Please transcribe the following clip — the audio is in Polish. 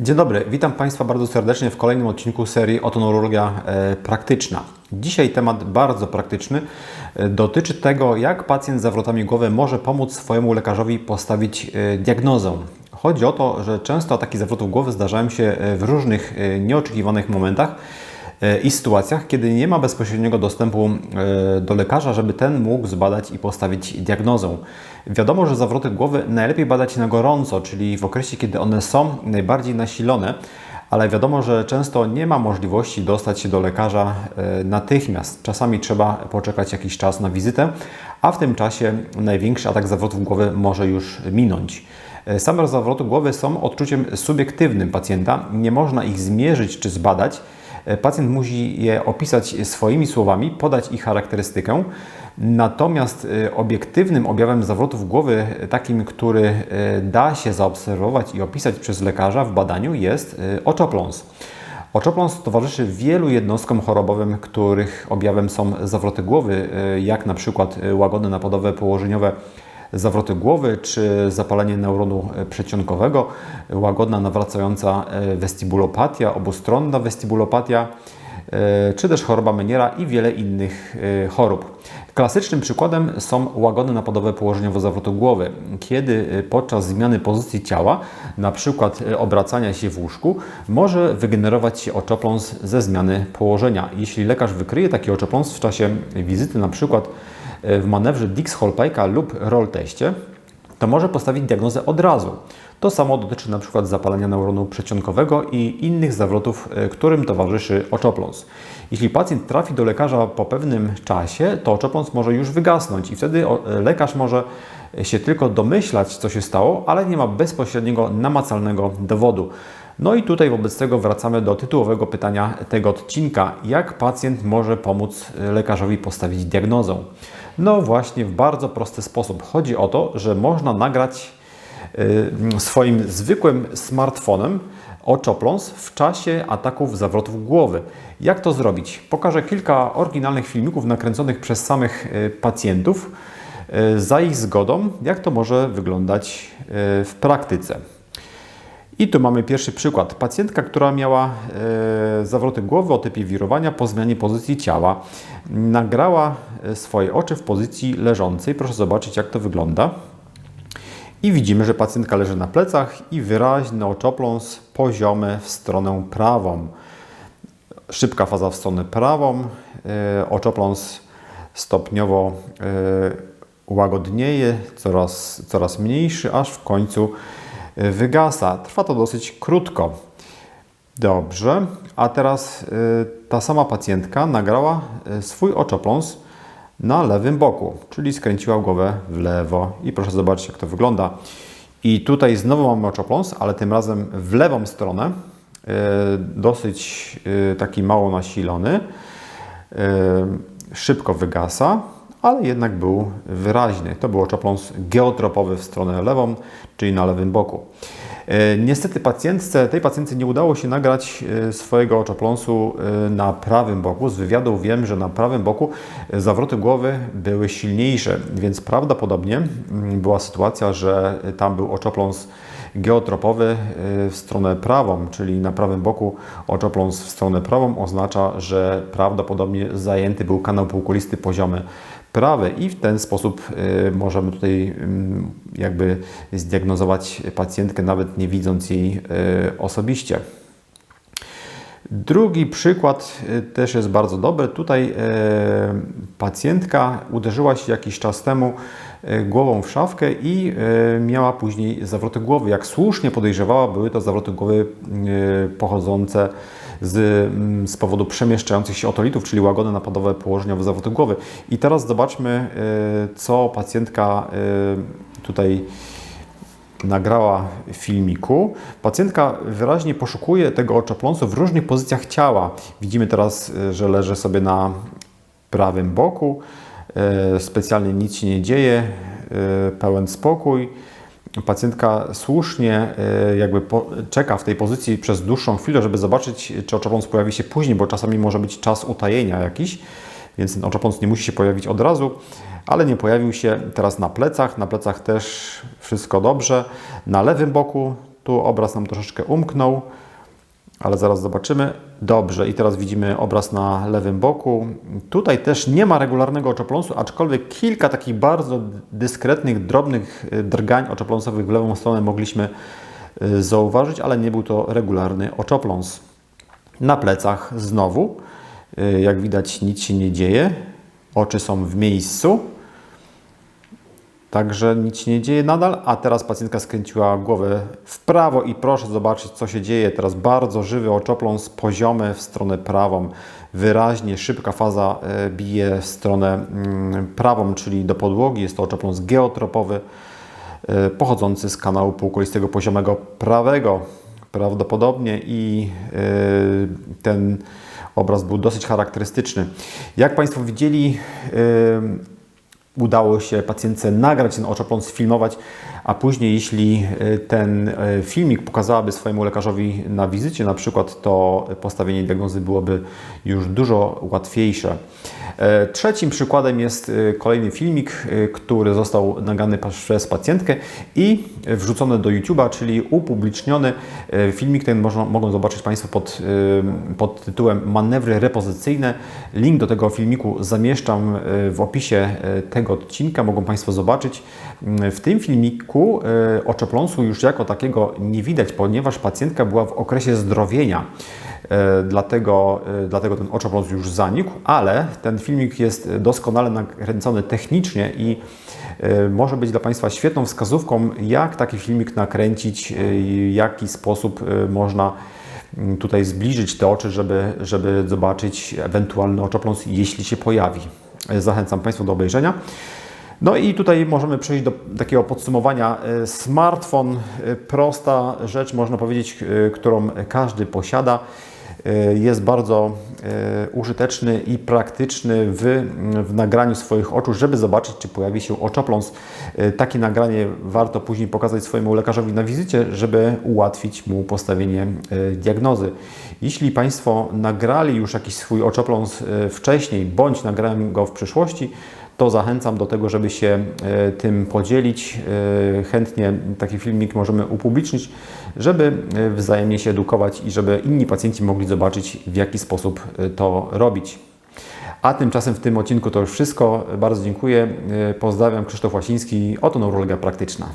Dzień dobry, witam Państwa bardzo serdecznie w kolejnym odcinku serii Otoneurologia e, Praktyczna. Dzisiaj temat bardzo praktyczny. E, dotyczy tego, jak pacjent z zawrotami głowy może pomóc swojemu lekarzowi postawić e, diagnozę. Chodzi o to, że często ataki zawrotów głowy zdarzają się w różnych nieoczekiwanych momentach i sytuacjach, kiedy nie ma bezpośredniego dostępu do lekarza, żeby ten mógł zbadać i postawić diagnozę. Wiadomo, że zawroty głowy najlepiej badać na gorąco, czyli w okresie, kiedy one są najbardziej nasilone, ale wiadomo, że często nie ma możliwości dostać się do lekarza e, natychmiast. Czasami trzeba poczekać jakiś czas na wizytę, a w tym czasie największy atak zawrotów głowy może już minąć. E, Same zawroty głowy są odczuciem subiektywnym pacjenta, nie można ich zmierzyć czy zbadać. E, Pacjent musi je opisać swoimi słowami, podać ich charakterystykę. Natomiast e, obiektywnym objawem zawrotów głowy, e, takim, który e, da się zaobserwować i opisać przez lekarza w badaniu, jest oczopląs. Oczopląs towarzyszy wielu jednostkom chorobowym, których objawem są zawroty głowy, jak na przykład łagodne napadowe położeniowe zawroty głowy czy zapalenie neuronu przedsionkowego, łagodna nawracająca westybulopatia, obustronna westybulopatia, e, czy też choroba Meniera i wiele innych e, chorób. Klasycznym przykładem są łagodne napadowe położeniowe zawrotu głowy, kiedy e, podczas zmiany pozycji ciała, na przykład e, obracania się w łóżku, może wygenerować się oczopląs ze zmiany położenia. Jeśli lekarz wykryje taki oczopląs w czasie wizyty, na przykład e, w manewrze Dix-Holpejka lub roll teście, to może postawić diagnozę od razu. To samo dotyczy przykład zapalenia neuronu przedsionkowego i innych zawrotów, e, którym towarzyszy oczopląs. Jeśli pacjent trafi do lekarza po pewnym czasie, to oczopląs może już wygasnąć i wtedy e, lekarz może się tylko domyślać, co się stało, ale nie ma bezpośredniego, namacalnego dowodu. No i tutaj wobec tego wracamy do tytułowego pytania tego odcinka. Jak pacjent może pomóc e, lekarzowi postawić diagnozę? No właśnie w bardzo prosty sposób. Chodzi o to, że można nagrać y, swoim zwykłym smartfonem oczopląs w czasie ataków zawrotów głowy. Jak to zrobić? Pokażę kilka oryginalnych filmików nakręconych przez samych y, pacjentów za ich zgodą, jak to może wyglądać w praktyce. I tu mamy pierwszy przykład. Pacjentka, która miała e, zawroty głowy o typie wirowania po zmianie pozycji ciała, nagrała e, swoje oczy w pozycji leżącej. Proszę zobaczyć, jak to wygląda. I widzimy, że pacjentka leży na plecach i wyraźny oczopląs poziomy w stronę prawą. Szybka faza w stronę prawą. E, oczopląs stopniowo e, łagodnieje, coraz, coraz mniejszy, aż w końcu wygasa. Trwa to dosyć krótko. Dobrze, a teraz e, ta sama pacjentka nagrała e, swój oczopląs na lewym boku, czyli skręciła głowę w lewo i proszę zobaczyć jak to wygląda. I tutaj znowu mamy oczopląs, ale tym razem w lewą stronę, e, dosyć taki mało nasilony, szybko wygasa, ale jednak był wyraźny. To był oczopląs geotropowy w stronę lewą, czyli na lewym boku. E, Niestety pacjentce, tej pacjentce nie udało się nagrać e, swojego oczopląsu e, na prawym boku. Z wywiadów wiem, że na prawym boku zawroty głowy były silniejsze, więc prawdopodobnie była sytuacja, że tam był oczopląs geotropowy w stronę prawą, czyli na prawym boku oczopląs w stronę prawą oznacza, że prawdopodobnie zajęty był kanał półkulisty poziomy prawy i w ten sposób e, możemy tutaj mm, jakby zdiagnozować pacjentkę nawet nie widząc jej e, osobiście. Drugi przykład e, też jest bardzo dobry. Tutaj pacjentka uderzyła się jakiś czas temu głową w szafkę i miała później zawroty głowy. Jak słusznie podejrzewała, były to zawroty głowy pochodzące mm, z powodu przemieszczających się otolitów, czyli łagodne napadowe położeniowe zawroty głowy. I teraz zobaczmy, e, co pacjentka e, tutaj nagrała filmiku. Pacjentka wyraźnie poszukuje tego oczopląsu w różnych pozycjach ciała. Widzimy teraz, y, że leży sobie na prawym boku. y, Specjalnie nic się nie dzieje, y, pełen spokój. Pacjentka słusznie y, jakby po, czeka w tej pozycji przez dłuższą chwilę, żeby zobaczyć, czy oczopląs pojawi się później, bo czasami może być czas utajenia jakiś, więc ten nie musi się pojawić od razu, ale nie pojawił się teraz na plecach. Na plecach też wszystko dobrze. Na lewym boku Tu obraz nam troszeczkę umknął, ale zaraz zobaczymy. Dobrze, i teraz widzimy obraz na lewym boku. Tutaj też nie ma regularnego oczopląsu, aczkolwiek kilka takich bardzo dyskretnych, drobnych y, drgań oczopląsowych w lewą stronę mogliśmy y, zauważyć, ale nie był to regularny oczopląs. Na plecach znowu, y, jak widać, nic się nie dzieje. Oczy są w miejscu. Także nic się nie dzieje nadal, a teraz pacjentka skręciła głowę w prawo i proszę zobaczyć, co się dzieje. Teraz bardzo żywy oczopląs, poziomy w stronę prawą. Wyraźnie szybka faza e, bije w stronę mm, prawą, czyli do podłogi. Jest to oczopląs geotropowy, e, pochodzący z kanału półkolistego poziomego prawego. Prawdopodobnie i e, ten obraz był dosyć charakterystyczny. Jak Państwo widzieli, udało się pacjentce nagrać ten oczopląs, sfilmować, a później jeśli e, ten e, filmik pokazałaby swojemu lekarzowi na wizycie na przykład, to postawienie diagnozy byłoby już dużo łatwiejsze. E, trzecim przykładem jest kolejny filmik, który został nagrany przez pacjentkę i wrzucony do YouTube'a, czyli upubliczniony. Filmik ten można, mogą zobaczyć Państwo pod, pod tytułem Manewry repozycyjne. Link do tego filmiku zamieszczam w opisie tego odcinka, mogą Państwo zobaczyć. W tym filmiku e, oczopląsu już jako takiego nie widać, ponieważ pacjentka była w okresie zdrowienia. E, dlatego, e, dlatego ten oczopląs już zanikł, ale ten filmik jest doskonale nakręcony technicznie i może być dla Państwa świetną wskazówką, jak taki filmik nakręcić, w jaki sposób można mm, tutaj zbliżyć te oczy, żeby, żeby zobaczyć ewentualny oczopląs, jeśli się pojawi. Zachęcam Państwa do obejrzenia. No i tutaj możemy przejść do takiego podsumowania. E, smartfon, e, prosta rzecz, można powiedzieć, e, którą każdy posiada. Jest bardzo użyteczny i praktyczny w, w nagraniu swoich oczu, żeby zobaczyć, czy pojawi się oczopląs. Takie nagranie warto później pokazać swojemu lekarzowi na wizycie, żeby ułatwić mu postawienie diagnozy. Jeśli Państwo nagrali już jakiś swój oczopląs wcześniej, bądź nagrałem go w przyszłości, to zachęcam do tego, żeby się e, tym podzielić. E, chętnie taki filmik możemy upublicznić, żeby e, wzajemnie się edukować i żeby inni pacjenci mogli zobaczyć, w jaki sposób to robić. A tymczasem w tym odcinku to już wszystko. Bardzo dziękuję. Pozdrawiam, Krzysztof Łasiński, oto neurologia praktyczna.